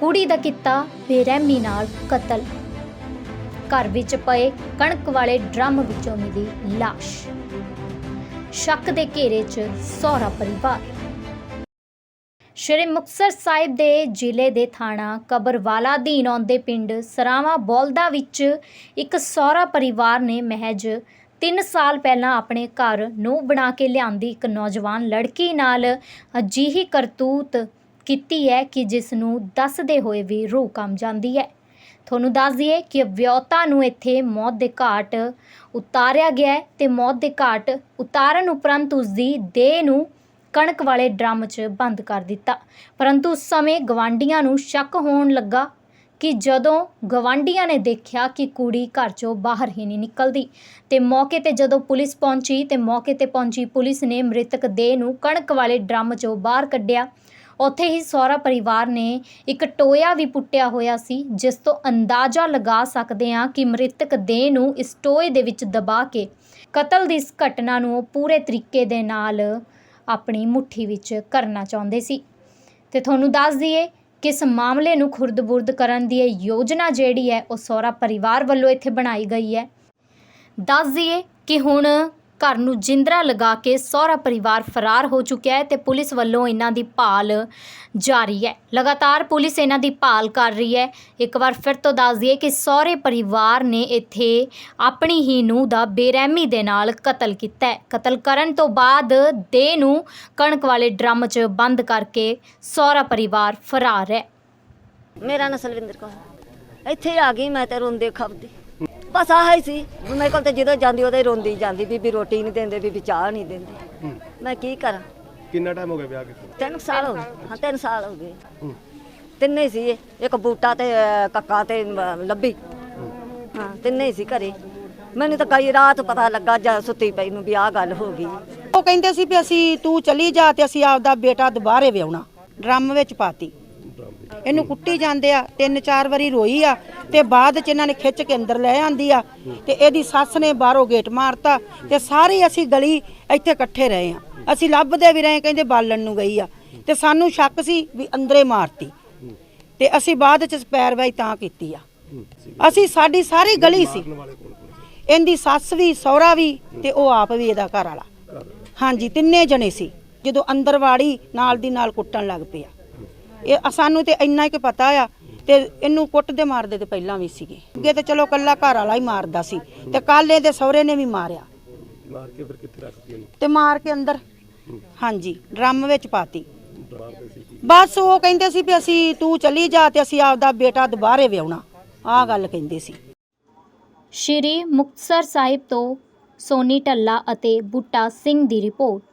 ਕੁੜੀ ਦਾ ਕੀਤਾ ਬੇਰਹਿਮੀ ਨਾਲ ਕਤਲ। ਘਰ ਵਿੱਚ ਪਏ ਕਣਕ ਵਾਲੇ ਡਰਮ ਵਿੱਚੋਂ ਮਿਲੀ ਲਾਸ਼। ਸ਼ੱਕ ਦੇ ਘੇਰੇ 'ਚ ਸਹੁਰਾ ਪਰਿਵਾਰ। ਸ਼੍ਰੀ ਮੁਕਤਸਰ ਸਾਹਿਬ ਦੇ ਜ਼ਿਲ੍ਹੇ ਦੇ ਥਾਣਾ ਕਬਰਵਾਲਾ ਅਧੀਨ ਆਉਂਦੇ ਪਿੰਡ ਸਰਾਵਾ ਬੋਲਦਾ ਵਿੱਚ ਇੱਕ ਸਹੁਰਾ ਪਰਿਵਾਰ ਨੇ ਮਹਿਜ 3 ਸਾਲ ਪਹਿਲਾਂ ਆਪਣੇ ਘਰ ਨੂੰ ਬਣਾ ਕੇ ਲਿਆਂਦੀ ਇੱਕ ਨੌਜਵਾਨ ਲੜਕੀ ਨਾਲ ਅਜਿਹੀ ਕਰਤੂਤ ਕੀਤੀ ਹੈ ਕਿ ਜਿਸ ਨੂੰ ਦੱਸਦੇ ਹੋਏ ਵੀ ਰੂਹ ਕੰਬ ਜਾਂਦੀ ਹੈ। ਤੁਹਾਨੂੰ ਦੱਸ ਦਈਏ ਕਿ ਵਿਆਹੁਤਾ ਨੂੰ ਇੱਥੇ ਮੌਤ ਦੇ ਘਾਟ ਉਤਾਰਿਆ ਗਿਆ ਹੈ ਤੇ ਮੌਤ ਦੇ ਘਾਟ ਉਤਾਰਨ ਉਪਰੰਤ ਉਸ ਦੀ ਦੇਹ ਨੂੰ ਕਣਕ ਵਾਲੇ ਡਰਮ 'ਚ ਬੰਦ ਕਰ ਦਿੱਤਾ। ਪਰੰਤੂ ਉਸ ਸਮੇਂ ਗਵਾਂਡੀਆਂ ਨੂੰ ਸ਼ੱਕ ਹੋਣ ਲੱਗਾ ਕਿ ਜਦੋਂ ਗਵਾਂਡੀਆਂ ਨੇ ਦੇਖਿਆ ਕਿ ਕੁੜੀ ਘਰ 'ਚੋਂ ਬਾਹਰ ਹੀ ਨਹੀਂ ਨਿਕਲਦੀ ਤੇ ਮੌਕੇ ਤੇ ਜਦੋਂ ਪੁਲਿਸ ਪਹੁੰਚੀ ਤੇ ਮੌਕੇ ਤੇ ਪਹੁੰਚੀ ਪੁਲਿਸ ਨੇ ਮ੍ਰਿਤਕ ਦੇਹ ਨੂੰ ਕਣਕ ਵਾਲੇ ਡਰਮ 'ਚੋਂ ਬਾਹਰ ਕੱਢਿਆ ਉੱਥੇ ਹੀ ਸਹੁਰਾ ਪਰਿਵਾਰ ਨੇ ਇੱਕ ਟੋਇਆ ਵੀ ਪੁੱਟਿਆ ਹੋਇਆ ਸੀ, ਜਿਸ ਤੋਂ ਅੰਦਾਜ਼ਾ ਲਗਾ ਸਕਦੇ ਹਾਂ ਕਿ ਮ੍ਰਿਤਕ ਦੇਹ ਨੂੰ ਇਸ ਟੋਏ ਦੇ ਵਿੱਚ ਦਬਾ ਕੇ ਕਤਲ ਦੀ ਇਸ ਘਟਨਾ ਨੂੰ ਉਹ ਪੂਰੇ ਤਰੀਕੇ ਦੇ ਨਾਲ ਆਪਣੀ ਮੁੱਠੀ ਵਿੱਚ ਕਰਨਾ ਚਾਹੁੰਦੇ ਸੀ। ਤੇ ਤੁਹਾਨੂੰ ਦੱਸ ਦਈਏ ਕਿ ਇਸ ਮਾਮਲੇ ਨੂੰ ਖੁਰਦ-ਬੁਰਦ ਕਰਨ ਦੀ ਇਹ ਯੋਜਨਾ ਜਿਹੜੀ ਹੈ, ਉਹ ਸਹੁਰਾ ਪਰਿਵਾਰ ਵੱਲੋਂ ਇੱਥੇ ਬਣਾਈ ਗਈ ਹੈ। ਦੱਸ ਦਈਏ ਕਿ ਹੁਣ ਘਰ ਨੂੰ ਜਿੰਦਰਾ ਲਗਾ ਕੇ ਸਹੁਰਾ ਪਰਿਵਾਰ ਫਰਾਰ ਹੋ ਚੁੱਕਿਆ ਹੈ ਤੇ ਪੁਲਿਸ ਵੱਲੋਂ ਇਹਨਾਂ ਦੀ ਭਾਲ ਜਾਰੀ ਹੈ। ਲਗਾਤਾਰ ਪੁਲਿਸ ਇਹਨਾਂ ਦੀ ਭਾਲ ਕਰ ਰਹੀ ਹੈ। ਇੱਕ ਵਾਰ ਫਿਰ ਤੋਂ ਦੱਸ ਦਈਏ ਕਿ ਸਹੁਰੇ ਪਰਿਵਾਰ ਨੇ ਇੱਥੇ ਆਪਣੀ ਹੀ ਨੂੰਹ ਦਾ ਬੇਰਹਿਮੀ ਦੇ ਨਾਲ ਕਤਲ ਕੀਤਾ ਹੈ। ਕਤਲ ਕਰਨ ਤੋਂ ਬਾਅਦ ਦੇਹ ਨੂੰ ਕਣਕ ਵਾਲੇ ਡਰਮ 'ਚ ਬੰਦ ਕਰਕੇ ਸਹੁਰਾ ਪਰਿਵਾਰ ਫਰਾਰ ਹੈ। ਮੇਰਾ ਨਾਂ ਸਲਵਿੰਦਰ ਕੌਰ ਇੱਥੇ ਆ ਗਈ ਮੈਂ ਤੇ ਰੋਂਦੇ ਖਪਦੀ। ਬਸ ਆਹ ਹੀ ਸੀ। ਮੇਰੇ ਕੋਲ ਤੇ ਜਦੋਂ ਜਾਂਦੀ ਉਹਦੇ ਰੋਂਦੀ ਜਾਂਦੀ ਬੀਬੀ ਰੋਟੀ ਨਹੀਂ ਦਿੰਦੇ ਬੀਬੀ ਚਾਹ ਨਹੀਂ ਦਿੰਦੇ। ਮੈਂ ਕੀ ਕਰਾਂ? ਕਿੰਨਾ ਟਾਈਮ ਹੋ ਗਿਆ ਵਿਆਹ ਕੀਤੇ? ਤਿੰਨ ਸਾਲ ਹੋ ਗਏ। ਹਾਂ ਤਿੰਨ ਸਾਲ ਹੋ ਗਏ। ਹੂੰ। ਤਿੰਨੇ ਸੀ ਇਹ, ਇੱਕ ਬੂਟਾ ਤੇ ਅਹ, ਕੱਕਾ ਤੇ ਅਹ, ਲੱਭੀ। ਹਾਂ। ਤਿੰਨੇ ਹੀ ਸੀ ਘਰੇ। ਮੈਨੂੰ ਤਾਂ ਕਈ ਰਾਤ ਪਤਾ ਲੱਗਾ ਜਦ ਸੁੱਤੀ ਪਈ ਨੂੰ ਵੀ ਆਹ ਗੱਲ ਹੋ ਗਈ। ਉਹ ਕਹਿੰਦੇ ਸੀ ਵੀ ਅਸੀਂ ਤੂੰ ਚਲੀ ਜਾ ਤੇ ਅਸੀਂ ਆਪਦਾ ਬੇਟਾ ਦੁਬਾਰੇ ਵਿਆਹਣਾ। ਡਰਮ ਵਿੱਚ ਪਾਤੀ। ਇਹਨੂੰ ਕੁੱਟੀ ਜਾਂਦੇ ਆ, ਤਿੰਨ ਚਾਰ ਵਾਰੀ ਰੋਈ ਆ, ਤੇ ਬਾਅਦ ਚ ਇਹਨਾਂ ਨੇ ਖਿੱਚ ਕੇ ਅੰਦਰ ਲੈ ਆਂਦੀ ਆ, ਤੇ ਇਹਦੀ ਸੱਸ ਨੇ ਬਾਹਰੋਂ ਗੇਟ ਮਾਰਤਾ, ਤੇ ਸਾਰੀ ਅਸੀਂ ਗਲੀ ਇੱਥੇ ਇਕੱਠੇ ਰਹੇ ਆ। ਅਸੀਂ ਲੱਭਦੇ ਵੀ ਰਹੇ, ਕਹਿੰਦੇ ਬਾਲਣ ਨੂੰ ਗਈ ਆ। ਤੇ ਸਾਨੂੰ ਸ਼ੱਕ ਸੀ ਵੀ ਅੰਦਰੇ ਮਾਰਤੀ। ਤੇ ਅਸੀਂ ਬਾਅਦ ਚ ਪੈਰਵਾਈ ਤਾਂ ਕੀਤੀ ਆ। ਅਸੀਂ ਸਾਡੀ ਸਾਰੀ ਗਲੀ ਸੀ। ਇਹਦੀ ਸੱਸ ਵੀ, ਸਹੁਰਾ ਵੀ, ਤੇ ਉਹ ਆਪ ਵੀ ਇਹਦਾ ਘਰ ਵਾਲਾ। ਹਾਂਜੀ, ਤਿੰਨੇ ਜਣੇ ਸੀ, ਜਦੋਂ ਅੰਦਰ ਵਾੜੀ ਨਾਲ ਦੀ ਨਾਲ ਕੁੱਟਣ ਲੱਗ ਪਿਆ। ਇਹ ਸਾਨੂੰ ਤੇ ਇੰਨਾ ਹੀ ਕਿ ਪਤਾ ਆ ਤੇ ਇਹਨੂੰ ਕੁੱਟਦੇ ਮਾਰਦੇ ਤੇ ਪਹਿਲਾਂ ਵੀ ਸੀਗੇ। ਅੱਗੇ ਤੇ ਚਲੋ ਕੱਲਾ ਘਰ ਵਾਲਾ ਹੀ ਮਾਰਦਾ ਸੀ ਤੇ ਕੱਲ ਇਹਦੇ ਸਹੁਰੇ ਨੇ ਵੀ ਮਾਰਿਆ। ਮਾਰ ਕੇ ਫਿਰ ਕਿੱਥੇ ਰੱਖਤੀ ਇਹਨੂੰ? ਤੇ ਮਾਰ ਕੇ ਅੰਦਰ। ਹਾਂਜੀ ਡਰਮ ਵਿੱਚ ਪਾਤੀ। ਬਸ ਉਹ ਕਹਿੰਦੇ ਸੀ ਵੀ ਅਸੀਂ ਤੂੰ ਚਲੀ ਜਾ ਤੇ ਅਸੀਂ ਆਪਦਾ ਬੇਟਾ ਦੁਬਾਰੇ ਵਿਆਹਣਾ। ਆਹ ਗੱਲ ਕਹਿੰਦੇ ਸੀ। ਸ਼੍ਰੀ ਮੁਕਤਸਰ ਸਾਹਿਬ ਤੋਂ ਸੋਨੀ ਟੱਲਾ ਅਤੇ ਬੁੱਟਾ ਸਿੰਘ ਦੀ ਰਿਪੋਰਟ।